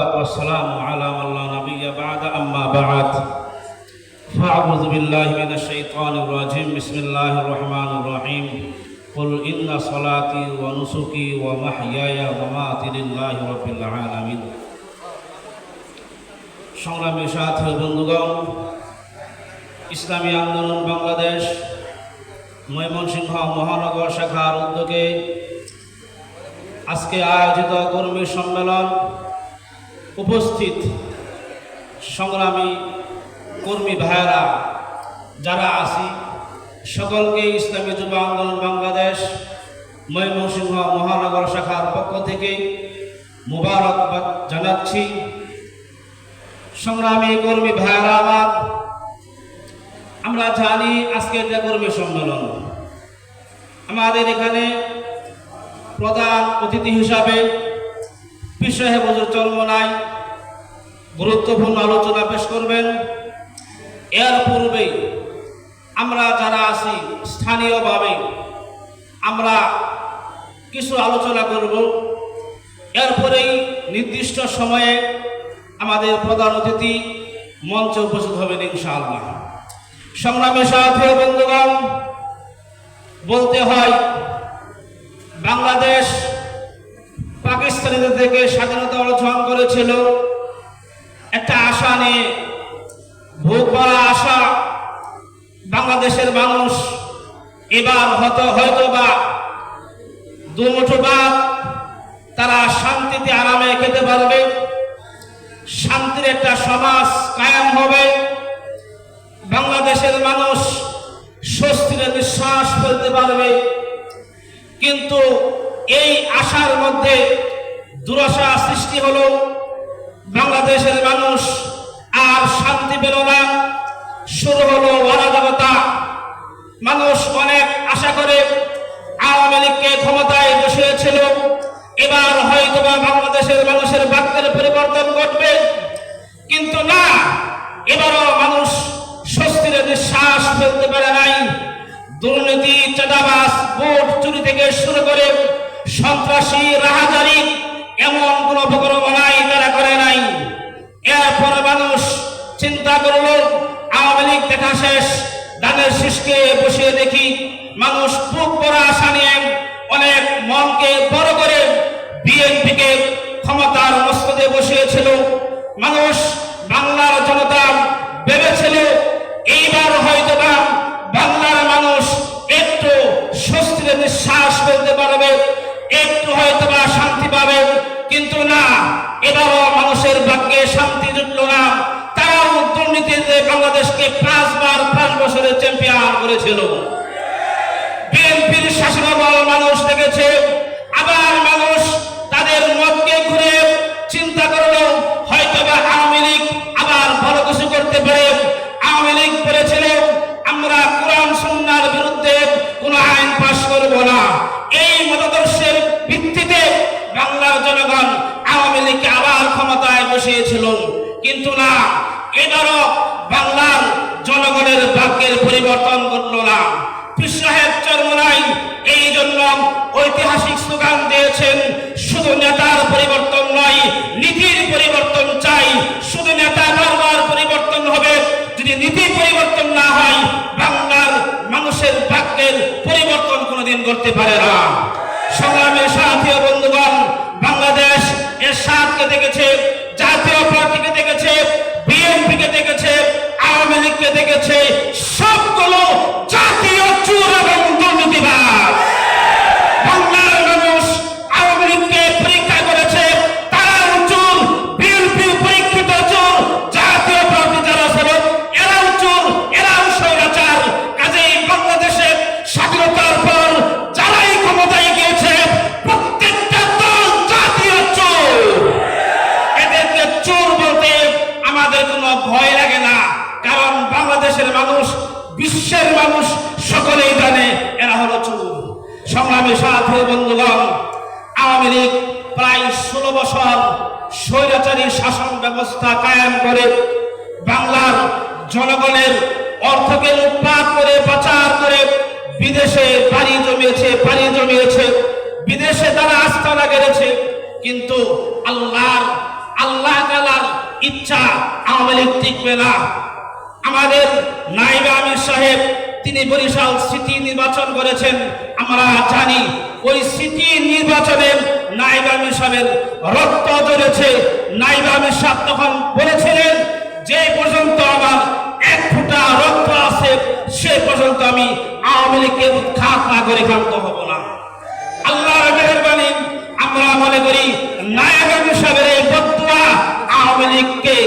والصلاة والسلام على من لا نبي بعد أما بعد فأعوذ بالله من الشيطان الرجيم بسم الله الرحمن الرحيم قل إن صلاتي ونسكي ومحياي ومماتي لله رب العالمين সংগ্রামী সাথী ও বন্ধুগণ ইসলামী আন্দোলন বাংলাদেশ ময়মনসিংহ মহানগর শাখার উদ্যোগে আজকে আয়োজিত কর্মী সম্মেলন উপস্থিত সংগ্রামী কর্মী ভাইয়েরা, যারা আছি, সকলকে ইসলামী যুব আন্দোলন বাংলাদেশ, ময়মনসিংহ মহানগর শাখার পক্ষ থেকে মুবারকবাদ জানাচ্ছি। সংগ্রামী কর্মী ভাইয়েরা আমার, আমরা জানি আজকে যে কর্মী সম্মেলন। আমাদের এখানে প্রধান অতিথি হিসাবে বিষয় বজর চর্মনায় গুরুত্বপূর্ণ আলোচনা পেশ করবেন। এর পূর্বে আমরা যারা আছি, স্থানীয়ভাবে আমরা কিছু আলোচনা করব। এরপরেই নির্দিষ্ট সময়ে আমাদের প্রধান অতিথি মঞ্চে উপস্থিত হবেন ইনশাআল্লাহ। সংগ্রামী সাথী বন্ধুগণ, বলতে হয়, বাংলাদেশ পাকিস্তানিদের থেকে স্বাধীনতা অর্জন করেছিল। নিয়ে ভোগ করা আশা বাংলাদেশের মানুষ এবার হয়তো হয়তো বা দুমুঠো ভাত তারা শান্তিতে আরামে খেতে পারবে, শান্তির একটা সমাজ কায়াম হবে। বাংলাদেশের মানুষ স্বস্তির নিঃশ্বাস ফেলতে পারবে। কিন্তু এই আশার মধ্যে দুরাশা সৃষ্টি হলো বাংলাদেশের মানুষ আর শান্তি পেল না। শুরু হলো অরাজকতা। মানুষ অনেক আশা করে আওয়ামী লীগকে ক্ষমতায় বসিয়েছিল। এবার হয়তো বা বাংলাদেশের মানুষের বাক্যের পরিবর্তন ঘটবে। কিন্তু না, এবারও মানুষ স্বস্তির নিঃশ্বাস ফেলতে পারে নাই। দুর্নীতি চাঁদাবাস ভোট চুরি থেকে শুরু করে সন্ত্রাসী, রাহাজারি, এমন কোন অপকর্মনাই তারা করে নাই। এরপর মানুষ চিন্তা করল, আওয়ামী লীগ দেখা শেষ ধানের শীষকে বসিয়ে দেখি মানুষ বুক করা আশা নিয়ে অনেক মনকে বড় করে বিএনপিকে ক্ষমতার মস্তদে বসিয়েছিল। মানুষ বাংলার জনতা ভেবেছিল, এইবার হয়তো বা বাংলার মানুষ একটু স্বস্তির নিঃশ্বাস ফেলতে পারবে, একটু হয়তো বা শান্তি পাবে। কিন্তু না এবারও মানুষের ভাগ্যে শান্তি জুটল না, তারাও দুর্নীতিতে বাংলাদেশকে পাঁচবার পাঁচ বছরের চ্যাম্পিয়ন করেছিল। বিএনপির শাসনামল মানুষ দেখেছে, আবার মানুষ কিন্তু না এবারও বাংলার জনগণের ভাগ্যের পরিবর্তন করল না। পীর এই জন্য ঐতিহাসিক স্লোগান দিয়েছেন, শুধু নেতার পরিবর্তন নয়, নীতির পরিবর্তন চাই। শুধু নেতা বারবার পরিবর্তন হবে। যদি নীতি পরিবর্তন না হয়, বাংলার মানুষের ভাগ্যের পরিবর্তন কোনোদিন করতে পারে না। সংগ্রামের সাথী দেখেছে সবগুলো বিশ্বের মানুষ সকলেই জানে, এরা হলো চোর। সংগ্রামী সাথী বন্ধুগণ, আওয়ামী লীগ প্রায় ষোলো বছর স্বৈরাচারী শাসন ব্যবস্থা কায়েম করে বাংলার জনগণের অর্থকে লুটপাট করে, পাচার করে বিদেশে পাড়ি জমিয়েছে পাড়ি জমিয়েছে। বিদেশে তারা আস্থানা গেড়েছে, কিন্তু আল্লাহর, আল্লাহ ইচ্ছা আওয়ামী লীগ টিকবে না। আমাদের নাইবে আমির সাহেব, তিনি বরিশাল সিটি নির্বাচন করেছেন। আমরা জানি ওই সিটি নির্বাচনে নাইবে আমির সাহেবের রক্ত ধরেছে নাইবে আমির সাহেব তখন বলেছিলেন, যে পর্যন্ত আমার এক ফোঁটা রক্ত আছে, সে পর্যন্ত আমি আওয়ামী লীগকে উৎখাত না করে ক্ষান্ত হব না। আল্লাহর মেহরবানি, আমরা মনে করি নায়ক আমির সাহেবের এই বদুয়া আওয়ামী লীগকে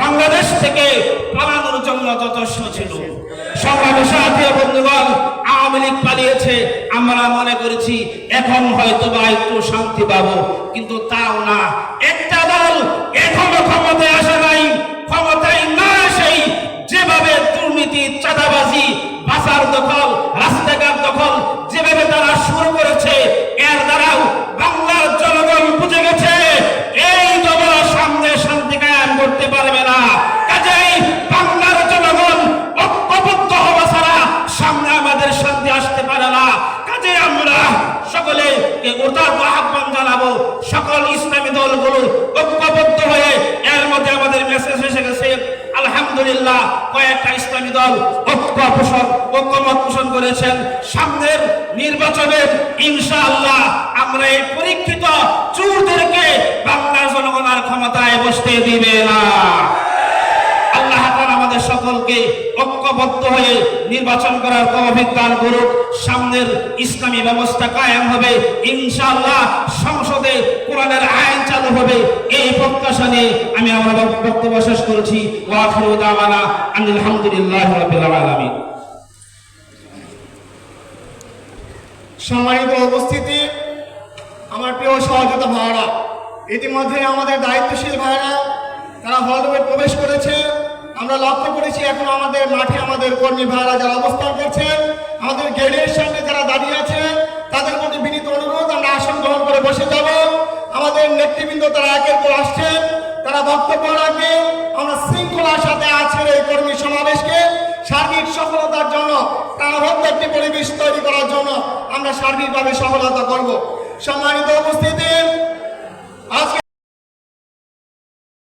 বাংলাদেশ থেকে পালানোর জন্য যথেষ্ট ছিল। সংগ্রামী সাথী বন্ধুগণ, আওয়ামী লীগ পালিয়েছে, আমরা মনে করেছি, এখন হয়তো বা একটু শান্তি পাবো, কিন্তু তাও না। একটা দল এখনও ক্ষমতায় আসে নাই, ক্ষমতায় না আসেই যেভাবে দুর্নীতি, চাঁদাবাজি, বাসার দখল সামনে শান্তি আসতে পারে না। কাজে আমরা সকলে ওটার আহ্বান জানাব, সকল ইসলামী দলগুলো ঐক্যবদ্ধ হয়ে এর মধ্যে আমাদের মেসেজ এসে গেছে, আলহামদুলিল্লাহ, কয়েকটা ইসলামী দল ঐক্য পোষণ ঐক্যমত পোষণ করেছেন। সামনের নির্বাচনে ইনশাআল্লাহ আমরা এই পরীক্ষিত চুরদেরকে বাংলার জনগণ আর ক্ষমতায় বসতে দিবে না। আমাদের সকলকে ঐক্যবদ্ধ হয়ে নির্বাচন করার তৌফিক দান করুক। সামনের ইসলামী ব্যবস্থা কায়েম হবে। ইনশাআল্লাহ সংসদে কোরআনের আইন চালু হবে। এই প্রত্যাশা নিয়ে আমি আমার বক্তব্য শেষ করেছি। আলহামদুলিল্লাহি সম্মানিত উপস্থিতি, আমার প্রিয় সহযোগিতা ভাইরা ইতিমধ্যে আমাদের দায়িত্বশীল ভাইরা তারা হলরুমে প্রবেশ করেছে। আমরা লক্ষ্য করেছি এখন আমাদের মাঠে আমাদের কর্মী ভাইরা যারা অবস্থান করছে আমাদের গেটের সামনে যারা দাঁড়িয়ে আছে তাদের প্রতি বিনীত অনুরোধ, আমরা আসন গ্রহণ করে বসে যাব। আমাদের নেতৃবৃন্দ তারা একের পর আসছেন, তারা বক্তব্য রাখবে। আমরা শৃঙ্খলার সাথে আজকের এই কর্মী সমাবেশকে। সার্বিক সফলতার জন্য প্রাণবদ্ধ একটি পরিবেশ তৈরি করার জন্য আমরা সার্বিকভাবে সফলতা করব। সম্মানিত উপস্থিতি, আজকে